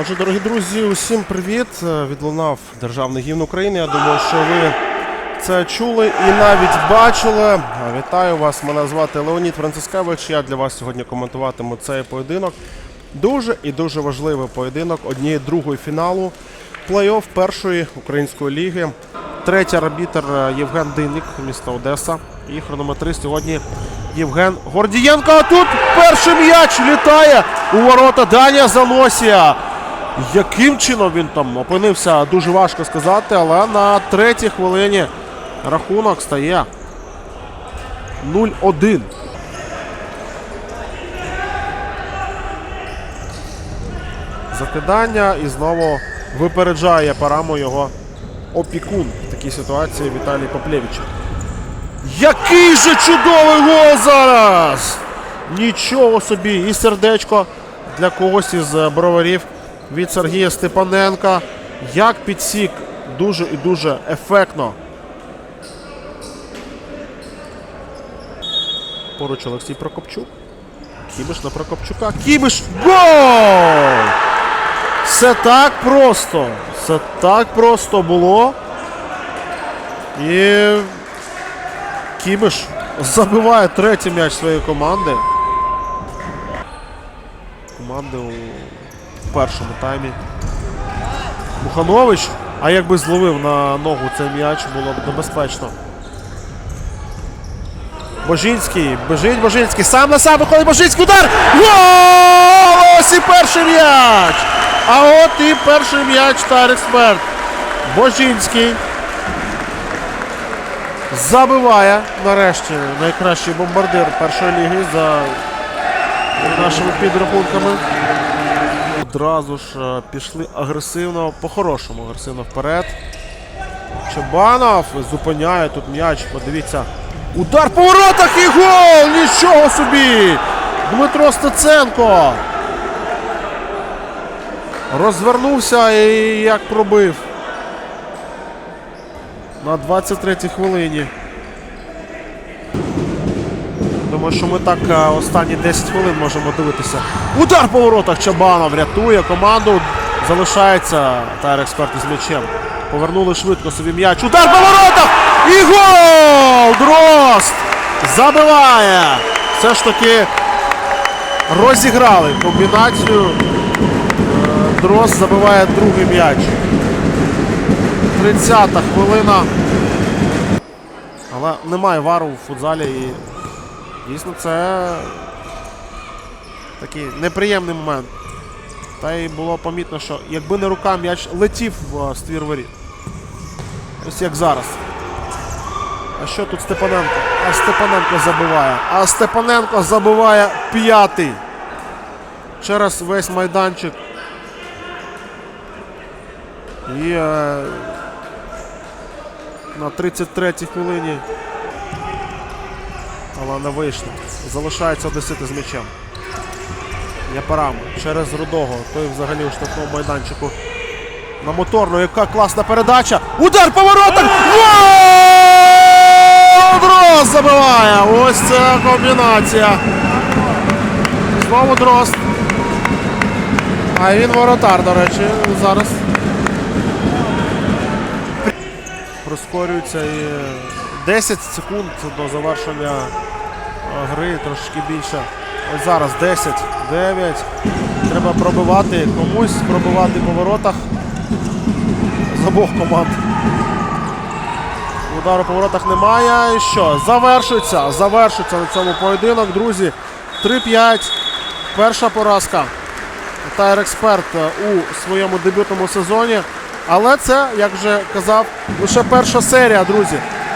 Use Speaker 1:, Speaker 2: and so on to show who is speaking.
Speaker 1: Отже, дорогі друзі, усім привіт! Е, Відлунав державний гімн України. Я думаю, що ви це чули і навіть бачили. Е, Вітаю вас! Мене звати Леонід Францискевич. Я для вас сьогодні коментуватиму цей поєдинок. Дуже і дуже важливий поєдинок однієї другої фіналу плей-офф першої української ліги. Третій арбітр е, Євген Динник, місто Одеса. І хронометрист сьогодні Євген Гордієнко. А тут перший м'яч літає у ворота Данія Заносія. Яким чином він там опинився, дуже важко сказати, але на третій хвилині рахунок стає 0-1. Закидання і знову випереджає параму його опікун в такій ситуації Віталій Поплєвич. Який же чудовий гол зараз! Нічого собі! І сердечко для когось із броварів від Сергія Степаненка. Як підсік дуже і дуже ефектно. Поруч Олексій Прокопчук. Кібиш на Прокопчука. Кібиш! Гол! Все так просто. Все так просто було. І Кібиш забиває третій м'яч своєї команди. Команди у першому таймі. Муханович. А якби зловив на ногу цей м'яч, було б небезпечно. Божинський. Бежить Божинський. Сам на сам виходить Божинський. Удар! Гол! Ось і перший м'яч! А от і перший м'яч та експерт. Божинський. Забиває нарешті найкращий бомбардир першої ліги за нашими підрахунками. Одразу ж е, пішли агресивно, по-хорошому агресивно вперед. Чабанов зупиняє тут м'яч. Подивіться. Удар по воротах і гол! Нічого собі! Дмитро Стеценко. Розвернувся і як пробив. На 23-й хвилині. Думаю, що ми так е, останні 10 хвилин можемо дивитися. Удар по воротах Чабанов рятує команду. Залишається тайр експерт із м'ячем. Повернули швидко собі м'яч. Удар по воротах! І гол! Дрозд! Забиває! Все ж таки розіграли комбінацію. Е, Дрозд забиває другий м'яч. 30-та хвилина. Але немає вару в футзалі і дійсно це такий неприємний момент. Та й було помітно, що якби не рука, м'яч летів в е, ствір воріт. Ось як зараз. А що тут Степаненко? А Степаненко забиває. А Степаненко забиває п'ятий. Через весь майданчик. І е, на 33-й хвилині. Але не вийшло. Залишається одесити з м'ячем. Япарам через Рудого. Той взагалі у штрафному майданчику. На моторну, яка класна передача. Удар по воротах! Дрозд забиває! Ось це комбінація. Знову Дрозд. А він воротар, до речі, зараз. Прискорюється і 10 секунд до завершення е, гри, трошки більше. Ось зараз 10, 9. Треба пробивати комусь, пробивати по воротах з обох команд. Удару по воротах немає. І що? Завершується. Завершується на цьому поєдинок, друзі. 3-5. Перша поразка. Тайр Експерт е, у своєму дебютному сезоні. Але це, як вже казав, лише перша серія, друзі.